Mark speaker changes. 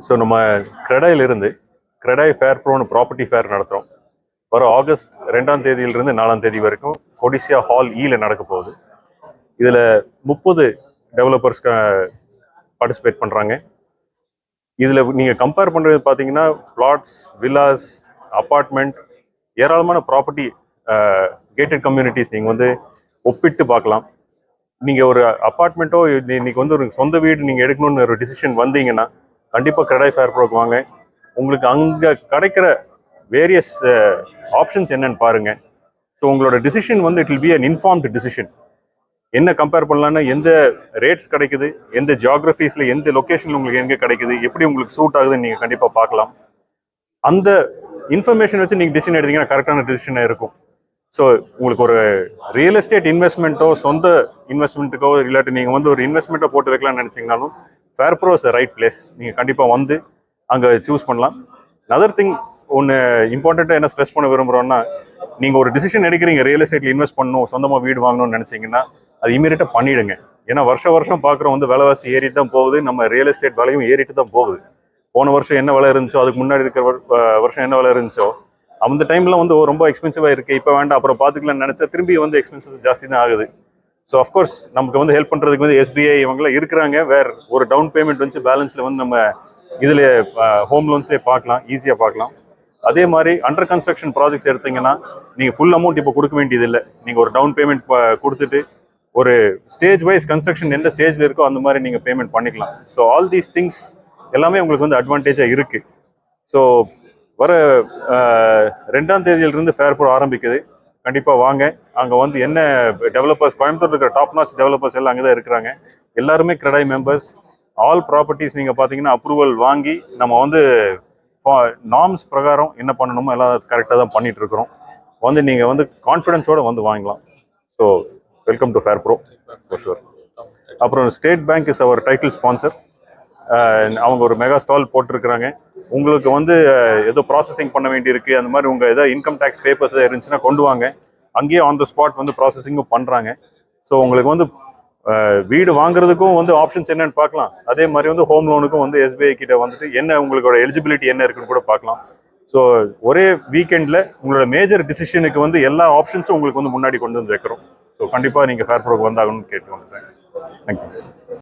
Speaker 1: So நம்ம கிரெடாயிலிருந்து CREDAI fair ப்ரோன்னு ப்ராப்பர்ட்டி ஃபேர் நடத்துகிறோம் வர ஆகஸ்ட் ரெண்டாம் தேதியிலிருந்து நாலாம் தேதி வரைக்கும் கொடிசியா ஹால் ஈல e நடக்க போகுது. இதில் முப்பது டெவலப்பர்ஸ் பார்ட்டிசிபேட் பண்ணுறாங்க இதில் நீங்கள் கம்பேர் பண்ணுறது பார்த்தீங்கன்னா பிளாட்ஸ் வில்லாஸ் அப்பார்ட்மெண்ட் ஏராளமான ப்ராப்பர்ட்டி கேட்டட் கம்யூனிட்டிஸ் நீங்கள் வந்து ஒப்பிட்டு பார்க்கலாம். நீங்கள் ஒரு அப்பார்ட்மெண்ட்டோ இன்னைக்கு வந்து ஒரு சொந்த வீடு நீங்கள் எடுக்கணும்னு ஒரு டிசிஷன் வந்தீங்கன்னா கண்டிப்பாக கிரெடாய் ஃபேர் ப்ரோக்கு வாங்க. உங்களுக்கு அங்கே கிடைக்கிற வேரியஸ் ஆப்ஷன்ஸ் என்னன்னு பாருங்கள் ஸோ உங்களோட டிசிஷன் வந்து it will be an informed decision என்ன கம்பேர் பண்ணலான்னா எந்த ரேட்ஸ் கிடைக்குது எந்த ஜியாகிரஃபீஸில் எந்த லொக்கேஷனில் உங்களுக்கு எங்கே கிடைக்குது எப்படி உங்களுக்கு சூட் ஆகுதுன்னு நீங்கள் கண்டிப்பாக பார்க்கலாம். அந்த இன்ஃபர்மேஷன் வச்சு நீங்கள் டிசிஷன் எடுத்தீங்கன்னா கரெக்டான டிசிஷனாக இருக்கும். ஸோ உங்களுக்கு ஒரு ரியல் எஸ்டேட் இன்வெஸ்ட்மெண்ட்டோ சொந்த இன்வெஸ்ட்மெண்ட்டுக்கோ இல்லாட்டி நீங்கள் வந்து ஒரு இன்வெஸ்ட்மெண்ட்டை போட்டு வைக்கலாம்னு நினச்சிங்கனாலும் fair pro is the right place நீங்கள் கண்டிப்பாக வந்து அங்கே சூஸ் பண்ணலாம். அதர் திங் ஒன்று இம்பார்ட்டண்ட்டாக என்ன ஸ்ட்ரெஸ் பண்ண விரும்புகிறோன்னா நீங்கள் ஒரு டிசிஷன் எடுக்கிறீங்க ரியல் எஸ்டேட்டில் இன்வெஸ்ட் பண்ணணும் சொந்தமாக வீடு வாங்கணும்னு நினச்சிங்கன்னா அது இமீடியட்டாக பண்ணிவிடுங்க ஏன்னா வருஷ வருஷம் பார்க்குறோம் வந்து விலைவாசி ஏறிட்டு தான் போகுது நம்ம ரியல் எஸ்டேட் விலையும் ஏறிட்டு தான் போகுது. போன வருஷம் என்ன விலை இருந்துச்சோ அதுக்கு முன்னாடி இருக்கிற வருஷம் என்ன விலை இருந்துச்சோ அந்த டைம்லாம் வந்து ரொம்ப எக்ஸ்பென்சிவாக இருக்குது இப்போ வேண்டாம். அப்புறம் பார்த்துக்கலாம்னு நினச்சா திரும்பி வந்து எக்ஸ்பென்சஸ் ஜாஸ்தி தான் ஆகுது. ஸோ அஃப்கோர்ஸ் நமக்கு வந்து ஹெல்ப் பண்ணுறதுக்கு வந்து எஸ்பிஐ இவங்களாம் இருக்கிறாங்க. வேற ஒரு டவுன் பேமெண்ட் வந்து பேலன்ஸில் வந்து நம்ம இதில் ஹோம் லோன்ஸ்லேயே பார்க்கலாம் ஈஸியாக பார்க்கலாம் அதே மாதிரி அண்டர் கன்ஸ்ட்ரக்ஷன் ப்ராஜெக்ட்ஸ் எடுத்தீங்கன்னா நீங்கள் ஃபுல் அமௌண்ட் இப்போ கொடுக்க வேண்டியதில்லை. நீங்கள் ஒரு டவுன் பேமெண்ட் கொடுத்துட்டு ஒரு ஸ்டேஜ் வைஸ் கன்ஸ்ட்ரக்ஷன் எந்த ஸ்டேஜில் இருக்கோ அந்த மாதிரி நீங்கள் பேமெண்ட் பண்ணிக்கலாம். ஸோ ஆல் தீஸ் திங்ஸ் எல்லாமே உங்களுக்கு வந்து அட்வான்டேஜாக இருக்குது ஸோ வர ரெண்டாம் தேதியிலிருந்து ஃபேர் ப்ரோ ஆரம்பிக்குது. கண்டிப்பாக வாங்க. அங்கே வந்து என்ன டெவலப்பர்ஸ் கோயம்புத்தூர் இருக்கிற டாப் நாச் டெவலப்பர்ஸ் எல்லாம் அங்கே தான் இருக்கிறாங்க. எல்லாருமே கிரெடாய் மெம்பர்ஸ் ஆல் ப்ராப்பர்ட்டிஸ் நீங்கள் பார்த்தீங்கன்னா அப்ரூவல் வாங்கி நம்ம வந்து நார்ம்ஸ் பிரகாரம் என்ன பண்ணணுமோ எல்லாம் கரெக்டாக தான் பண்ணிட்டு இருக்கிறோம். வந்து நீங்கள் வந்து கான்ஃபிடென்ஸோடு வந்து வாங்கலாம் so welcome to fair pro for அப்புறம் State Bank is our title sponsor அவங்க ஒரு மெகா ஸ்டால் போட்டிருக்கிறாங்க. உங்களுக்கு வந்து ஏதோ ப்ராசஸிங் பண்ண வேண்டியிருக்கு அந்த மாதிரி உங்கள் ஏதாவது இன்கம் டேக்ஸ் பேப்பர்ஸ் இருந்துச்சுன்னா கொண்டு வாங்க. அங்கேயே ஆன் த ஸ்பாட் வந்து ப்ராசஸிங்கும் பண்ணுறாங்க ஸோ உங்களுக்கு வந்து வீடு வாங்குறதுக்கும் வந்து ஆப்ஷன்ஸ் என்னன்னு பார்க்கலாம். அதே மாதிரி வந்து ஹோம் லோனுக்கும் வந்து எஸ்பிஐ கிட்ட வந்துட்டு என்ன உங்களோட எலிஜிபிலிட்டி என்ன இருக்குன்னு கூட பார்க்கலாம். ஸோ ஒரே வீக்கெண்டில் உங்களோட மேஜர் டிசிஷனுக்கு வந்து எல்லா ஆப்ஷன்ஸும் உங்களுக்கு வந்து முன்னாடி கொண்டு வந்து வைக்கிறோம். ஸோ கண்டிப்பாக நீங்கள் ஃபேர் ப்ரோக்கு வந்தாகணும்னு கேட்டு வந்துட்டேன் தேங்க்யூ